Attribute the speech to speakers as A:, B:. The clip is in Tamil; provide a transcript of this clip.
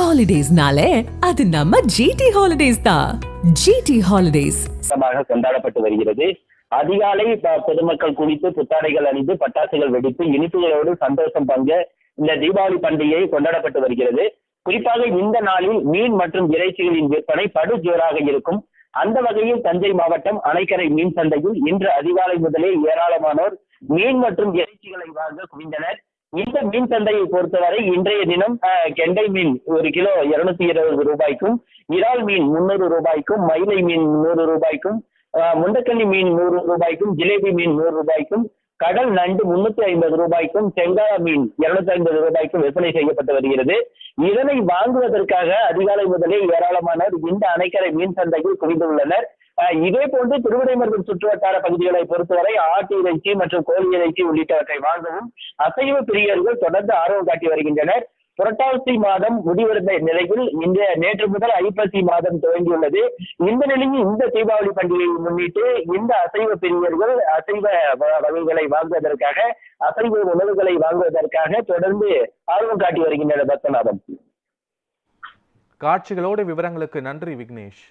A: ஹாலிடேஸ்னாலே அது நம்ம ஜிடி ஹாலிடேஸ் தான் ஜிடி ஹாலிடேஸ்
B: கொண்டாடப்பட்டு வருகிறது. அதிகாலை பொதுமக்கள் குளித்து புத்தாடைகள் அணிந்து பட்டாசுகள் வெடித்து இனிப்புகளோடு சந்தோஷம் பங்க இந்த தீபாவளி பண்டிகை கொண்டாடப்பட்டு வருகிறது. குறிப்பாக இந்த நாளில் மீன் மற்றும் இறைச்சிகளின் விற்பனை படு ஜோராக இருக்கும். அந்த வகையில் தஞ்சை மாவட்டம் அணைக்கரை மீன் சந்தையில் இன்று அதிகாலை முதலே ஏராளமானோர் மீன் மற்றும் இறைச்சிகளை வாங்க குவிந்தனர். இந்த மீன் சந்தையை பொறுத்தவரை இன்றைய தினம் கெண்டை மீன் ஒரு கிலோ இருநூத்தி இருபது ரூபாய்க்கும் இறால் மீன் முன்னூறு ரூபாய்க்கும் மயிலை மீன் நூறு ரூபாய்க்கும் முண்டக்கண்ணி மீன் நூறு ரூபாய்க்கும் ஜிலேபி மீன் நூறு ரூபாய்க்கும் கடல் நண்டு முன்னூத்தி ஐம்பது ரூபாய்க்கும் செங்காயா மீன் இருநூத்தி ஐம்பது ரூபாய்க்கும் விற்பனை செய்யப்பட்டு வருகிறது. இதனை வாங்குவதற்காக அதிகாலை முதலே ஏராளமானோர் இந்த அணைக்கரை மீன் சந்தையில் குவிந்துள்ளனர். இதே போன்று திருவிடைமருதூர் சுற்றுவட்டார பகுதிகளை பொறுத்தவரை ஆட்டு இறைச்சி மற்றும் கோழி இறைச்சி உள்ளிட்டவற்றை வாங்கவும் அசைவ பிரியர்கள் தொடர்ந்து ஆர்வம் காட்டி வருகின்றனர். புரட்டாசி மாதம் முடிவடைந்த நிலையில் இந்த நேற்று முதல் ஐப்பசி மாதம் துவங்கியுள்ளது. இந்த நிலையில் இந்த தீபாவளி பண்டிகையை முன்னிட்டு இந்த அசைவ பிரியர்கள் அசைவ வகைகளை வாங்குவதற்காக அசைவ உணவுகளை வாங்குவதற்காக தொடர்ந்து ஆர்வம் காட்டி வருகின்றனர் பத்மநாதன்.
C: காட்சிகளோடு விவரங்களுக்கு நன்றி விக்னேஷ்.